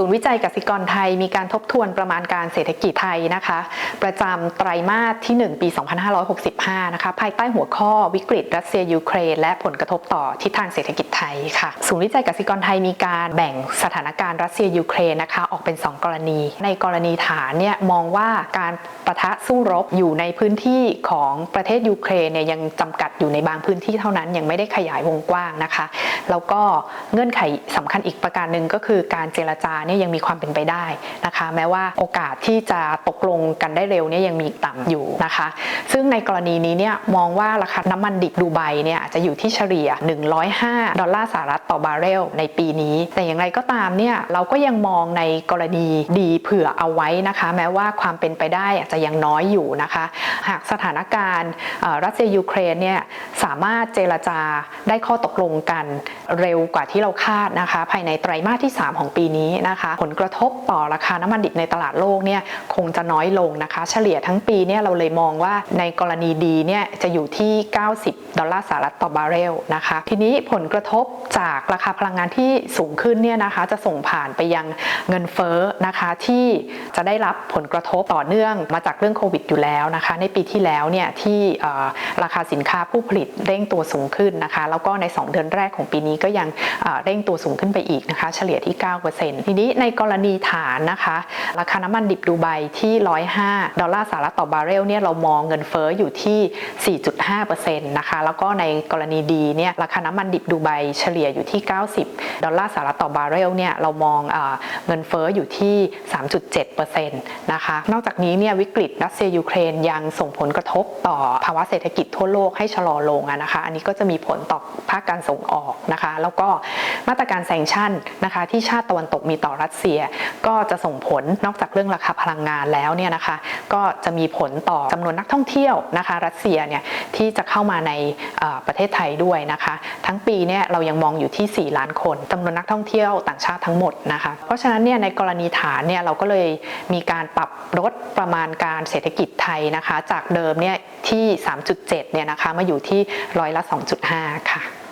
ศูนย์วิจัยกสิกรไทยมีการทบทวนประมาณการเศรษฐกิจไทยนะคะ ประจำไตรมาสที่ 1 ปี 2565 นะคะ ภายใต้หัวข้อวิกฤตรัสเซียยูเครน และผลกระทบต่อทิศทางเศรษฐกิจไทยค่ะ ศูนย์วิจัยกสิกรไทยมีการแบ่งสถานการณ์รัสเซียยูเครนนะคะ ออกเป็น 2 กรณี ในกรณีฐานเนี่ยมองว่าการประทะสู้รบอยู่ในพื้นที่ของประเทศยูเครนเนี่ยยังจำกัดอยู่ในบางพื้นที่เท่านั้นยังไม่ได้ขยายวงกว้างนะคะ แล้วก็เงื่อนไขสำคัญอีกประการหนึ่งก็คือการเจรจาเนี่ยยังมีความเป็นไปได้นะคะ แม้ว่าโอกาสที่จะตกลงกันได้เร็วเนี่ยยังมีต่ำอยู่นะคะ ซึ่งในกรณีนี้เนี่ยมองว่าราคาน้ำมันดิบดูไบเนี่ยอาจจะอยู่ที่เฉลี่ย 105 ดอลลาร์สหรัฐต่อบาร์เรลในปีนี้ แต่อย่างไรก็ตามเนี่ยเราก็ยังมองในกรณีดีเผื่อเอาไว้นะคะ แม้ว่าความเป็นไปได้อาจจะยังน้อยอยู่นะคะ หากสถานการณ์รัสเซียยูเครนเนี่ยสามารถเจรจาได้ข้อตกลงกันเร็วกว่าที่เราคาดนะคะ ภายในไตรมาสที่ 3 ของปีนี้นะคะผลกระทบต่อราคาน้ำมันดิบในตลาดโลกเนี่ยคงจะน้อยลงนะคะ เฉลี่ยทั้งปีเนี่ยเราเลยมองว่าในกรณีดีเนี่ยจะอยู่ที่ 90 ดอลลาร์สหรัฐต่อบาร์เรลนะคะ ทีนี้ผลกระทบจากราคาพลังงานที่สูงขึ้นเนี่ยนะคะ จะส่งผ่านไปยังเงินเฟ้อนะคะที่จะได้รับผลกระทบต่อเนื่องมาจากเรื่องโควิดอยู่แล้วนะคะ ในปีที่แล้วเนี่ยที่ราคาสินค้าผู้ผลิตเร่งตัวสูงขึ้นนะคะ แล้วก็ใน 2 เดือนแรกของปีนี้ก็ยังเอ่อเร่งตัวสูงขึ้นไปอีกนะคะ เฉลี่ยที่ 9%ทีนี้ในกรณีฐานนะคะ ราคาน้ำมันดิบดูไบที่ 105 ดอลลาร์สหรัฐต่อบาร์เรลเนี่ยเรามองเงินเฟ้ออยู่ที่ 4.5%นะคะ แล้วก็ในกรณีดีเนี่ยราคาน้ำมันดิบดูไบเฉลี่ยอยู่ที่ 90 ดอลลาร์สหรัฐต่อบาร์เรลเนี่ยเรามองเอเงินเฟ้ออยู่ที่ 3.7%นะคะ นอกจากนี้เนี่ยวิกฤตรัสเซียยูเครนยังส่งผลกระทบต่อภาวะเศรษฐกิจทั่วโลกให้ชะลอลงนะคะ อันนี้ก็จะมีผลต่อภาคการส่งออกนะคะ แล้วก็มาตรการแซงชั่นนะคะที่ชาติตะวันตกมีต่อ่อรัสเซีย ก็จะส่งผลนอกจากเรื่องราคาพลังงานแล้วเนี่ยนะคะ ก็จะมีผลต่อจำนวนนักท่องเที่ยวนะคะ รัสเซียเนี่ยที่จะเข้ามาในประเทศไทยด้วยนะคะ ทั้งปีเนี่ยเรายังมองอยู่ที่ 4 ล้านคนจำนวนนักท่องเที่ยวต่างชาติทั้งหมดนะคะ เพราะฉะนั้นเนี่ยในกรณีฐานเนี่ยเราก็เลยมีการปรับลดประมาณการเศรษฐกิจไทยนะคะ จากเดิมเนี่ยที่ 3.7 เนี่ยนะคะมาอยู่ที่ร้อยละ 2.5 ค่ะ